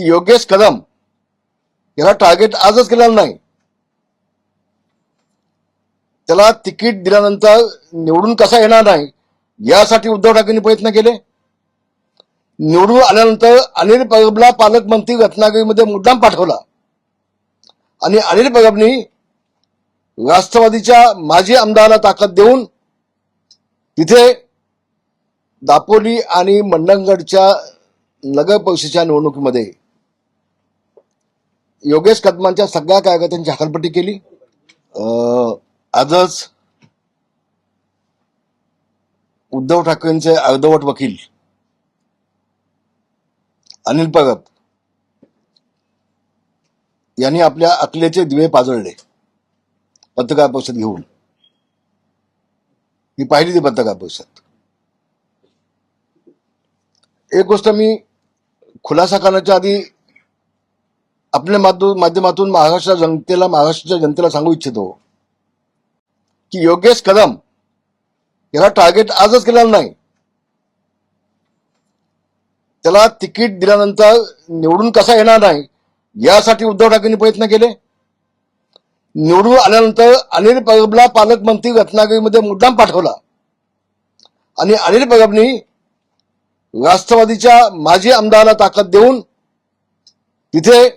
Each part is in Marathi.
की योगेश कदम याला टार्गेट आजच केलेलं नाही. त्याला तिकीट दिल्यानंतर निवडून कसा येणार नाही यासाठी उद्धव ठाकरेंनी प्रयत्न केले. निवडून आल्यानंतर अनिल परबला पालकमंत्री रत्नागिरीमध्ये मुद्दाम पाठवला. आणि अनिल परबनी राष्ट्रवादीच्या माजी आमदाराला ताकद देऊन तिथे दापोली आणि मंडणगडच्या नगर परिषदेच्या निवडणुकीमध्ये योगेश कदमांच्या सगळ्या कार्यकर्त्यांची हकालपट्टी केली. अं, आजच उद्धव ठाकरेंचे अर्धवट वकील अनिल परब यांनी आपल्या अकलेचे दिवे पाजळले पत्रकार परिषद घेऊन. मी पाहिली ती पत्रकार परिषद. एक गोष्ट मी खुलासा करण्याच्या आधी आपल्या माध्यम माध्यमातून महाराष्ट्र जनतेला महाराष्ट्राच्या जनतेला सांगू इच्छितो की योगेश कदम याला टार्गेट आजच केलेला नाही. त्याला तिकीट दिल्यानंतर निवडून कसा येणार नाही यासाठी उद्धव ठाकरेंनी प्रयत्न केले. निवडून आल्यानंतर अनिल परबला पालकमंत्री रत्नागिरीमध्ये मुद्दाम पाठवला. आणि अनिल परबनी राष्ट्रवादीच्या माजी आमदाराला ताकद देऊन तिथे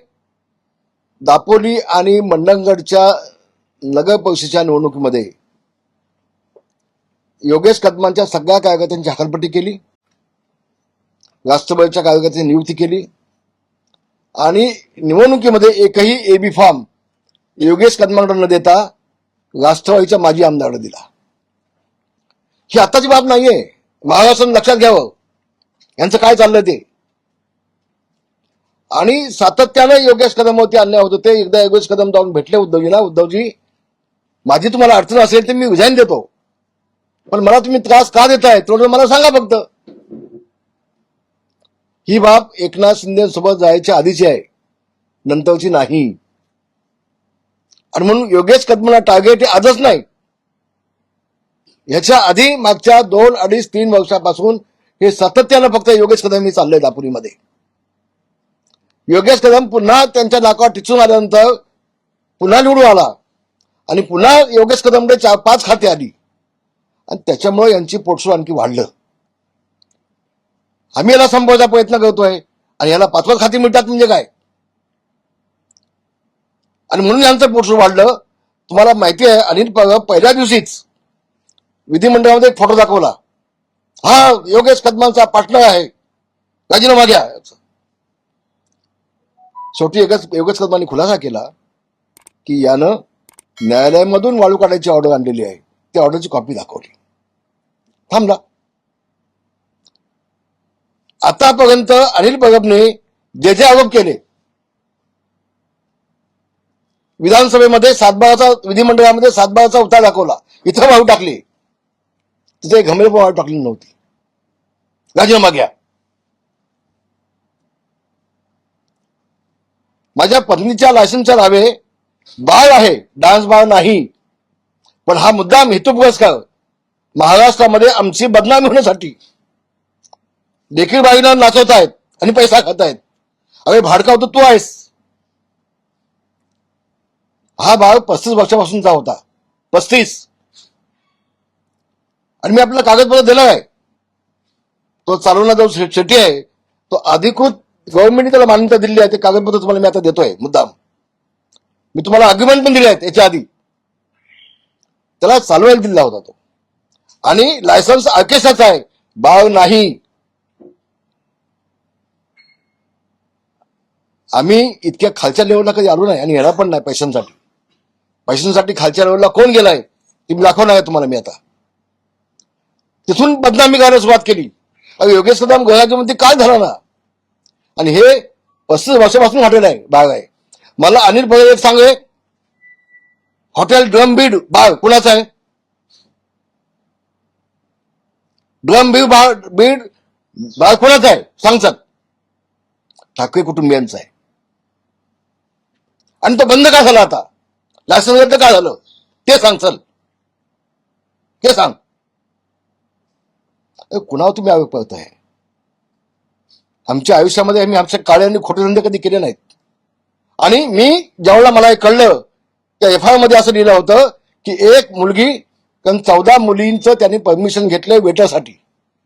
दापोली आणि मंडणगडच्या नगर परिषदेच्या निवडणुकीमध्ये योगेश कदमांच्या सगळ्या कार्यकर्त्यांची हकालपट्टी केली. राष्ट्रवादीच्या कार्यकर्त्यांची नियुक्ती केली. आणि निवडणुकीमध्ये एकही एबी फॉर्म योगेश कदमांकडे न देता राष्ट्रवादीच्या माजी आमदाराला दिला. ही आताची बाब नाहीये. महाराष्ट्रानं लक्षात घ्यावं. यांचं काय चाललंय ते? आणि सातत्यानं योगेश कदमवरती अन्याय होत ते एकदा योगेश कदम जाऊन भेटले उद्धवजीला. उद्धवजी माझी तुम्हाला अडचण असेल तर मी रिझाईन देतो. पण मला तुम्ही त्रास का देताय? थोडं मला सांगा फक्त. ही बाब एकनाथ शिंदे सोबत जायच्या आधीची आहे. नंतरची नाही. आणि म्हणून योगेश कदमला टार्गेट हे आजच नाही. ह्याच्या आधी मागच्या दोन अडीच तीन वर्षापासून हे सातत्यानं फक्त योगेश कदम हे चाललंय दापुरीमध्ये योगेश कदम पुन्हा त्यांच्या नाकावर टिचून आल्यानंतर पुन्हा निवडून आला. आणि पुन्हा योगेश कदमकडे चार पाच खाते आली. आणि त्याच्यामुळे यांची पोटसूळ आणखी वाढलं. आम्ही याला संपवायचा प्रयत्न करतोय. आणि याला पाचवं खाती मिळतात म्हणजे काय? आणि म्हणून यांचं पोटसूळ वाढलं. तुम्हाला माहिती आहे अनिल परब पहिल्या दिवशीच विधिमंडळामध्ये एक फोटो दाखवला. हा योगेश कदमांचा पार्टनर आहे. राजीनामा घ्या शेवटी एकच योगेश कदमांनी खुलासा केला की यानं न्यायालयामधून वाळू काढायची ऑर्डर आणलेली आहे. त्या ऑर्डरची कॉपी दाखवली. थांबला. आतापर्यंत अनिल परबने जे जे आरोप केले विधानसभेमध्ये सातबाराचा विधिमंडळामध्ये सातबाराचा उतार दाखवला इथं वाळू टाकली. तिथे घमेल पण वाळू टाकली नव्हती. राजीनामा घ्या. माझ्या पत्नीच्या लायसन्सच्या नावे बाळ आहे डान्स बाळ नाही. पण हा मुद्दाम हेतू का महाराष्ट्रामध्ये आमची बदनामी होण्यासाठी देखील बाईला नाचवत आहेत आणि पैसा खात आहेत अरे भाडकाव तर तू आहेस. हा बाळ पस्तीस वर्षापासूनचा होता. पस्तीस. आणि मी आपल्याला कागदपत्र दिलं आहे तो चालवला जो शेट्टी आहे तो अधिकृत गव्हर्नमेंटने त्याला मान्यता दिली आहे ते कागदपत्र तुम्हाला मी आता देतोय मुद्दाम. मी तुम्हाला अग्रीमेंट पण दिले आहेत याच्या आधी. त्याला चालवायला दिला होता तो. आणि लायसन्स आकेशाचा आहे बाळ नाही. आम्ही इतक्या खालच्या लेवलला कधी आलो नाही आणि येणार पण नाही पैशांसाठी. पैशांसाठी खालच्या लेवलला कोण गेलाय ते मी दाखवणार आहे तुम्हाला मी आता. तिथून बदनामी करायला सुरुवात केली. अरे योगेश कदममध्ये काय झालं ना? आणि हे पस्तीस वर्षापासून हॉटेल आहे बाग आहे. मला अनिल पवार एक सांगे हॉटेल ड्रम बीड बाग कुणाचं आहे? ड्रम बीड बाग बीड बाग कुणाचं आहे? सांगतात ठाकरे कुटुंबियांचं आहे. आणि तो बंद का झाला आता? लायसन्स रद्द का झालं? ते सांग चल ते सांग. कुणावर तुम्ही आरोप करताय? आमच्या आयुष्यामध्ये आम्ही आमच्या काळे आणि खोटे धंदे कधी केले नाहीत. आणि मी ज्यावेळेला मला हे कळलं त्या एफ आयमध्ये असं लिहिलं होतं की एक मुलगी कारण चौदा मुलींचं त्यांनी परमिशन घेतलंय वेटरसाठी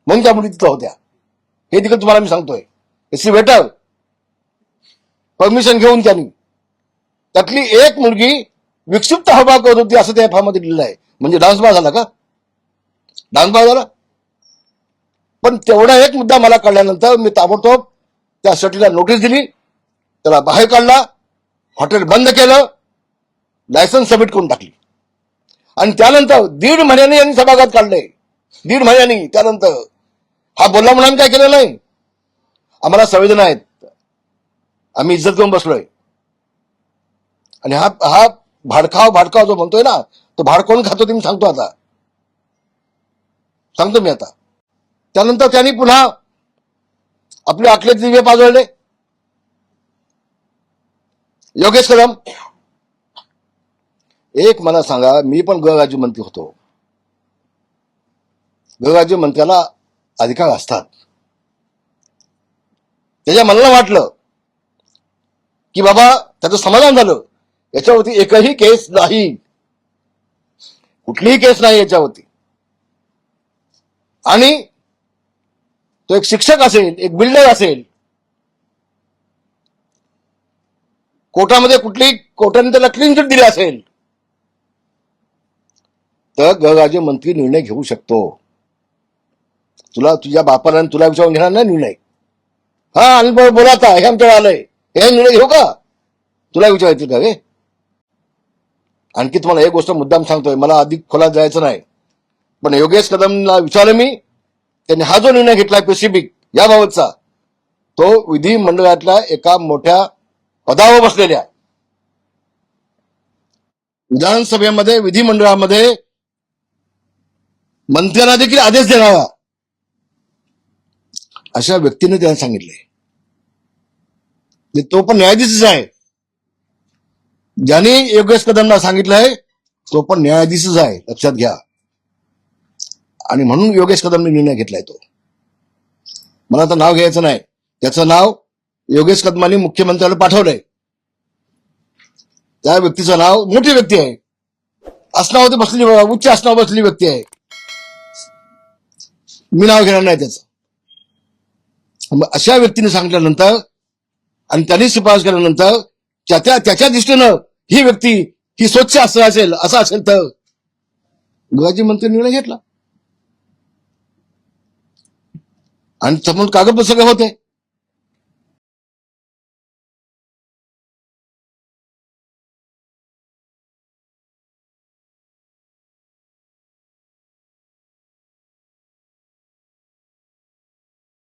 म्हणून त्या मुली तिथं होत्या. हे देखील तुम्हाला मी सांगतोय. सी वेटर परमिशन घेऊन त्यांनी. त्यातली एक मुलगी विक्षिप्त हवा करत होती असं त्या एफमध्ये लिहिलं आहे म्हणजे डान्स बार झाला का? डान्स बार झाला? पण तेवढा एक मुद्दा मला कळल्यानंतर मी ताबडतोब त्या सटीला नोटीस दिली. त्याला बाहेर काढला. हॉटेल बंद केलं. लायसन्स सबमिट करून टाकली. आणि त्यानंतर दीड महिन्याने यांनी सभागात काढले. दीड महिन्यांनी. त्यानंतर हा बोलला म्हणून आम्ही काय केलं नाही. आम्हाला संवेदना आहेत. आम्ही इज्जत घेऊन बसलोय. आणि हा हा भाडखाव भाडकाव जो म्हणतोय ना तो भाड कोण खातो ते मी सांगतो आता. सांगतो मी आता. त्यानंतर त्यांनी पुन्हा आपले आखले दिवे पाजळले. योगेश कदम एक मला सांगा मी पण गृहराज्यमंत्री होतो. गृहराज्यमंत्र्याला अधिकार असतात. त्याच्या मनाला वाटलं की बाबा त्याचं समाधान झालं. याच्यावरती एकही केस नाही. कुठलीही केस नाही याच्यावरती. आणि तो एक शिक्षक असेल एक बिल्डर असेल. कोर्टामध्ये कुठली कोर्टाने त्याला क्लीन चिट दिली असेल. तर गृहराज्य मंत्री निर्णय घेऊ शकतो. तुला तुझ्या बापाला तुला विचारून घेणार नाही निर्णय. हा अनुभव बोलाता बोला आता हे आमच्याकडे आलंय. हे निर्णय घेऊ का? तुला विचारायचं का रे? आणखी तुम्हाला एक गोष्ट मुद्दाम सांगतोय. मला अधिक खोलात जायचं नाही. पण योगेश कदमला विचारलं मी त्यांनी हा जो निर्णय घेतला पेसिफिक याबाबतचा तो विधिमंडळातल्या एका मोठ्या पदावर बसलेल्या विधानसभेमध्ये विधिमंडळामध्ये मंत्र्यांना देखील आदेश देणारा अशा व्यक्तीने त्यांना सांगितले तो पण न्यायाधीशच आहे. ज्याने योगेश कदमला सांगितलंय तो पण न्यायाधीशच आहे. लक्षात घ्या. आणि म्हणून योगेश कदमने निर्णय घेतलाय तो. मला आता नाव घ्यायचं नाही. त्याचं नाव योगेश कदमांनी मुख्यमंत्र्याला पाठवलंय. त्या व्यक्तीचं नाव मोठी व्यक्ती आहे. आसनावरती बसलेली उच्च आसनावर बसलेली व्यक्ती आहे. मी नाव घेणार नाही त्याचं. अशा व्यक्तीने सांगितल्यानंतर आणि त्यांनी शिफारस केल्यानंतर त्याच्या त्याच्या दृष्टीनं ही व्यक्ती ही स्वच्छ असं असेल असं असेल तर गृहाचे मंत्री निर्णय घेतला. आणि समोर कागदपत्र सगळे होते.